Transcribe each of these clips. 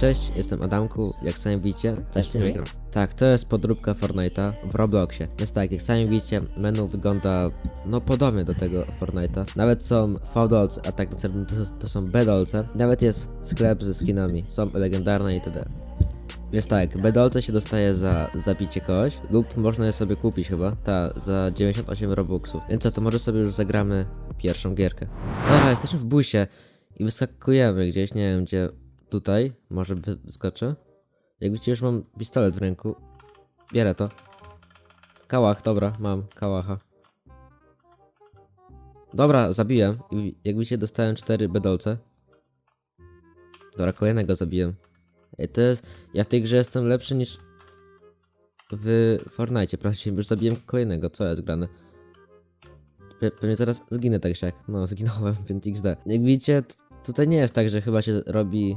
cześć, jestem Adamku, jak sami widzicie, Cześć, nie wygram. Tak, to jest podróbka Fortnite'a w Robloxie. Jest tak, jak sami widzicie, menu wygląda no podobnie do tego Fortnite'a. Nawet są V-dolce, a tak naprawdę to, to są B-dolce. Nawet jest sklep ze skinami, są legendarne itd. Jest tak, B-dolce się dostaje za zabicie kogoś, lub można je sobie kupić chyba, ta, za 98 robuxów. Więc co, to może sobie już zagramy pierwszą gierkę. Dobra, jesteśmy w busie i wyskakujemy gdzieś, nie wiem gdzie, tutaj, może wy- wyskoczę. Jak widzicie, już mam pistolet w ręku. Bierę to. Kałach, dobra, mam kałacha. Dobra, zabiłem. I Jak widzicie, dostałem 4 bedolce. Dobra, kolejnego zabiłem. Ej, to jest... Ja w tej grze jestem lepszy niż... W Fortnite, prawdziwie już zabiłem kolejnego, co jest grane? Pe pewnie zaraz zginę tak jak. No, zginąłem, więc XD. Jak widzicie, tutaj nie jest tak, że chyba się robi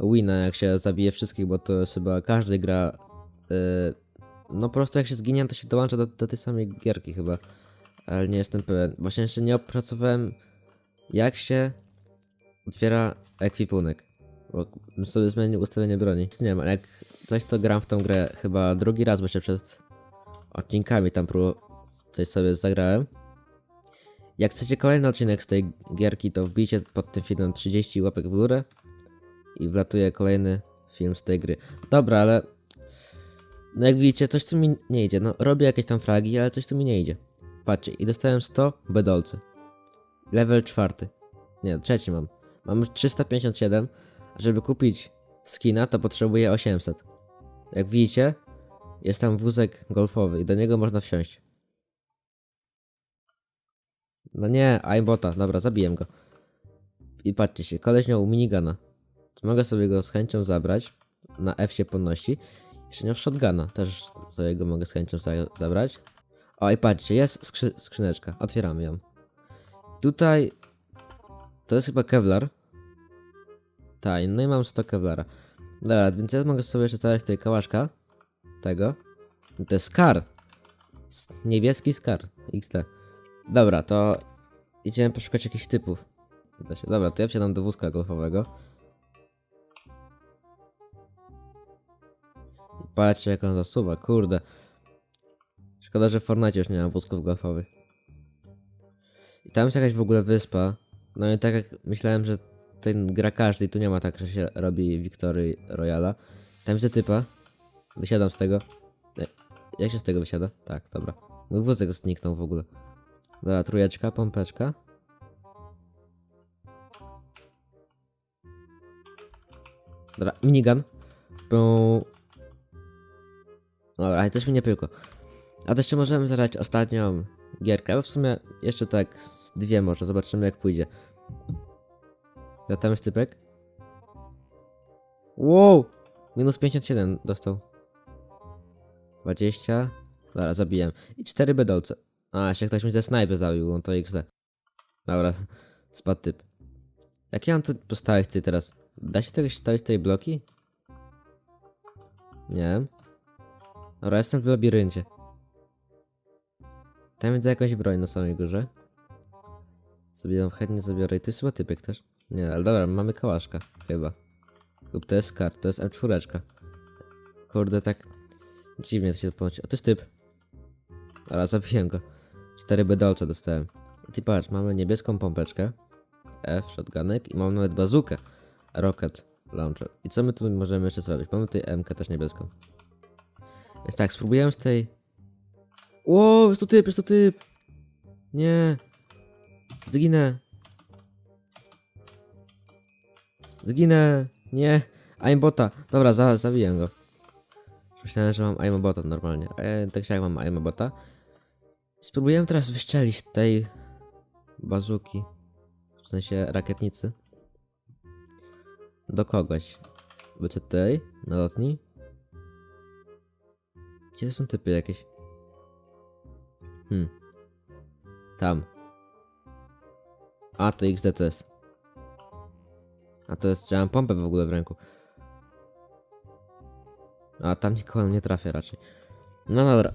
wina, jak się zabije wszystkich, bo to jest chyba każdy gra. Yy, no po prostu jak się zginie, to się dołącza do, do tej samej gierki chyba. Ale nie jestem pewien. Właśnie jeszcze nie opracowałem, jak się otwiera ekwipunek. Bo bym sobie zmienił ustawienie broni. Nie wiem, ale jak coś to gram w tą grę chyba drugi raz, bo się przed odcinkami tam prób coś sobie zagrałem. Jak chcecie kolejny odcinek z tej gierki, to wbijcie pod tym filmem 30 łapek w górę i wlatuje kolejny film z tej gry. Dobra, ale no jak widzicie, coś tu mi nie idzie. No robię jakieś tam fragi, ale coś tu mi nie idzie. Patrzcie, i dostałem 100 bedolcy. Level czwarty. Nie, trzeci mam. Mam już 357. Żeby kupić skina, to potrzebuję 800. Jak widzicie, jest tam wózek golfowy i do niego można wsiąść. No nie, aimbota, dobra, zabiję go. I patrzcie się, koleś miał minigana. Mogę sobie go z chęcią zabrać. Na F się podnosi. Jeszcze miał shotguna, też sobie go mogę z chęcią za zabrać. O i patrzcie, jest skrzy skrzyneczka, otwieramy ją. Tutaj to jest chyba Kevlar. Tak, no i mam 100 Kevlara. Dobra, więc ja mogę sobie jeszcze zabrać tutaj kałaszka. Tego. To jest Skar. Niebieski Skar. XT. Dobra, to idziemy poszukać jakichś typów. Dobra, to ja wsiadam do wózka golfowego. Patrzcie jak on zasuwa, kurde. Szkoda, że w Fortnite już nie mam wózków golfowych. I tam jest jakaś w ogóle wyspa. No i tak jak myślałem, że ten gra każdy tu nie ma tak, że się robi Victory Royala. Tam widzę typa. Wysiadam z tego. E, Jak się z tego wysiada? Tak, dobra. Mój wózek zniknął w ogóle. Dobra, trójeczka, pompeczka. Dobra, minigun. Pum. Dobra, coś mi nie pyłko. A to jeszcze możemy zagrać ostatnią gierkę, ale w sumie jeszcze tak dwie może, zobaczymy jak pójdzie. Ja tam jest typek. Wow! Minus 57 dostał. 20. Dobra, zabiłem. I 4 bedolce. A, się ktoś mi ze snajpy zabił, no to XD. Dobra, spadł typ. Jak ja mam to postawić tutaj teraz? Da się tego stawić tutaj bloki? Nie. Dobra, jestem w labiryncie. Tam widzę jakąś broń na samej górze. Sobie ją chętnie zabiorę i to jest chyba typek też. Nie, ale dobra, mamy kałaszka, chyba. Lub to jest kart, to jest M4. Kurde, tak dziwnie to się połączy. A to jest typ. Dobra, zabiłem go. Cztery bedolce dostałem. I ty patrz, mamy niebieską pompeczkę. F, shotgunek i mam nawet bazukę. Rocket launcher. I co my tu możemy jeszcze zrobić? Mamy tutaj MK też niebieską. Więc tak, spróbujemy z tej... Wow, jest to typ, jest to typ! Nie! Zginę! Zginę! Nie! Aimbota! Dobra, za, zabiję go. Myślałem, że mam aimbota normalnie. E, tak jak mam aimbota. Spróbujemy teraz wyszczelić tej bazuki. W sensie rakietnicy. Do kogoś. Wycę tutaj, na lotni. Gdzie są typy jakieś? Hmm. Tam. A, to XD to jest. A to jest, mam pompę w ogóle w ręku. A tam nikogo nie trafia raczej. No dobra.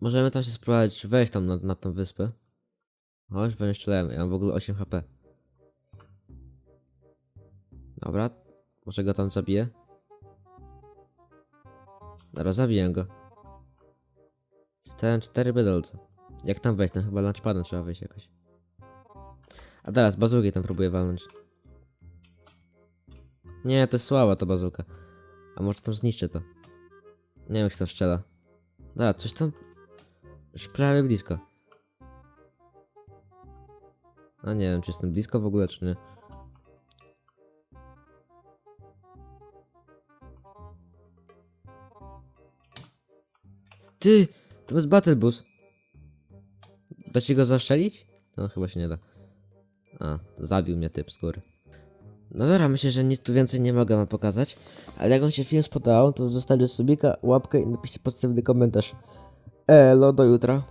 Możemy tam się spróbować wejść tam na, na tą wyspę. Chodź, strzelałem. Ja mam w ogóle 8 HP. Dobra, może go tam zabiję? Dobra, zabiję go. Stałem cztery bedolce. Jak tam wejść? Tam chyba lunchpadem trzeba wejść jakoś. A teraz bazuki tam próbuję walnąć. Nie, to jest słaba ta bazuka. A może tam zniszczę to. Nie wiem jak się tam strzela. Dobra, coś tam... Już prawie blisko. A nie wiem, czy jestem blisko w ogóle, czy nie. Ty! To jest Battle Bus. Da się go zastrzelić? No chyba się nie da. A, zabił mnie typ z góry. No dobra, myślę, że nic tu więcej nie mogę wam pokazać. Ale jak wam się film spodobał, to zostawcie subika, łapkę i napiszcie pozytywny komentarz. Eh, lo doy otra.